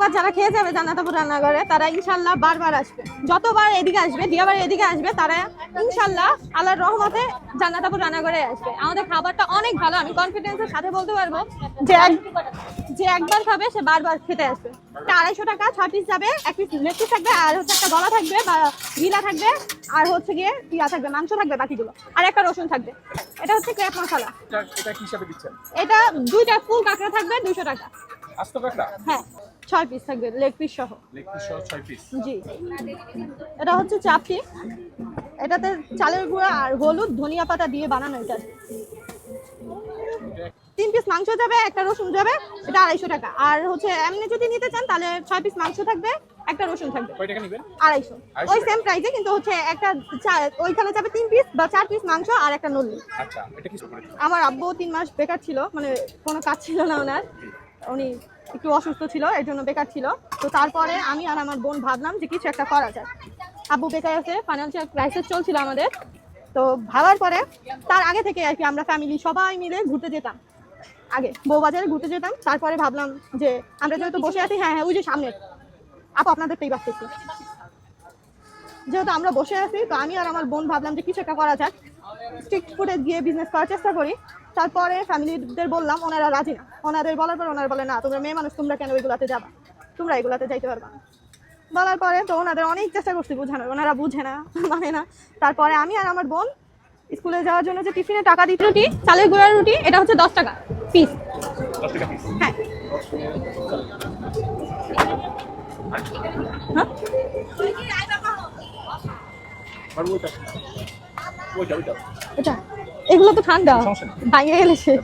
একবার যারা খেয়ে যাবে জান্নাতাপুর রান্নাঘরে তারা ইনশাল্লাহ বারবার আসবে। যতবার এদিকে আসবে দিয়াবার এদিকে আসবে তারা ইনশাল্লাহ আল্লাহর রহমতে জান্নাতাপুর রান্নাঘরে আসবে। আমাদের খাবারটা অনেক ভালো আমি কনফিডেন্সের সাথে বলতে পারব যে এক- যে একবার খাবে সে বারবার খেতে আসবে। আড়াইশো টাকা ছয় পিস যাবে এক পিস লেগ পিস থাকবে আর হচ্ছে একটা গলা থাকবে বা গিলা থাকবে আর হচ্ছে গিয়ে ইয়া থাকবে মাংস থাকবে বাকিগুলো। আর একটা রসুন থাকবে। এটা হচ্ছে ক্র্যাপ মশলা এটা কি হিসাবে দিচ্ছেন? এটা দুইটা ফুল কাঁকড়া থাকবে দুশো টাকা। আস্ত কাঁকড়া? হ্যাঁ। ছয় পিস থাকবে লেগ পিস সহ। লেগ পিস সহ ছয় পিস জি। এটা হচ্ছে চাপটি এটাতে চালের গুঁড়া আর হলুদ ধনিয়া পাতা দিয়ে বানানো এটা। তিন পিস মাংস যাবে একটা রসুন যাবে এটা আড়াইশো টাকা। আর হচ্ছে এমনি যদি নিতে চান তাহলে ছয় পিস মাংস থাকবে একটা রসুন থাকবে। কয় টাকা নেবেন? আড়াইশো। ওই সেম প্রাইসে কিন্তু হচ্ছে একটা ওইখানে যাবে তিন পিস বা চার পিস মাংস আর একটা নল্লি। আচ্ছা আমার আব্বু তিন মাস বেকার ছিল মানে কোনো কাজ ছিল না ওনার। উনি একটু অসুস্থ ছিল, এর জন্য বেকার ছিল। তো তারপরে আমি আর আমার বোন ভাবলাম যে কিছু একটা করা যায় আব্বু বেকার আছে ফাইন্যান্সিয়াল ক্রাইসিস চলছিল আমাদের। তো ভাবার পরে তার আগে থেকে আর কি আমরা ফ্যামিলি সবাই মিলে ঘুরতে যেতাম। আগে বউবাজারে ঘুরতে যেতাম, তারপরে ভাবলাম যে আমরা যেহেতু বসে আছি হ্যাঁ হ্যাঁ ওই যে সামনে আপু, আপনাদের পেয়ে পাচ্ছি যেহেতু আমরা বসে আছি, তো আমি আর আমার বোন ভাবলাম যে কিছু একটা করা যাক। স্ট্রিট ফুডে গিয়ে বিজনেস করার চেষ্টা করি। তারপরে ফ্যামিলিদের বললাম ওনারা রাজি না। ওনাদের বলার পর ওনারা বলে না তোমরা মেয়ে মানুষ তোমরা কেন ওইগুলাতে যাবা? তোমরা এগুলাতে যাইতে পারবা না। বলার পরে তো ওনাদের অনেক চেষ্টা করছি বোঝানোর ওনারা বুঝে না মানে না। তারপরে আমি আর আমার বোন স্কুলে যাওয়ার জন্য যে টিফিনে টাকা দিতে রুটি চালের গুঁড়ার রুটি এটা হচ্ছে দশ টাকা পিস দশ টাকা পিস হ্যাঁ। হ্যাঁ? এগুলো তো ঠান্ডা। ভাঙে গেলে শেষ।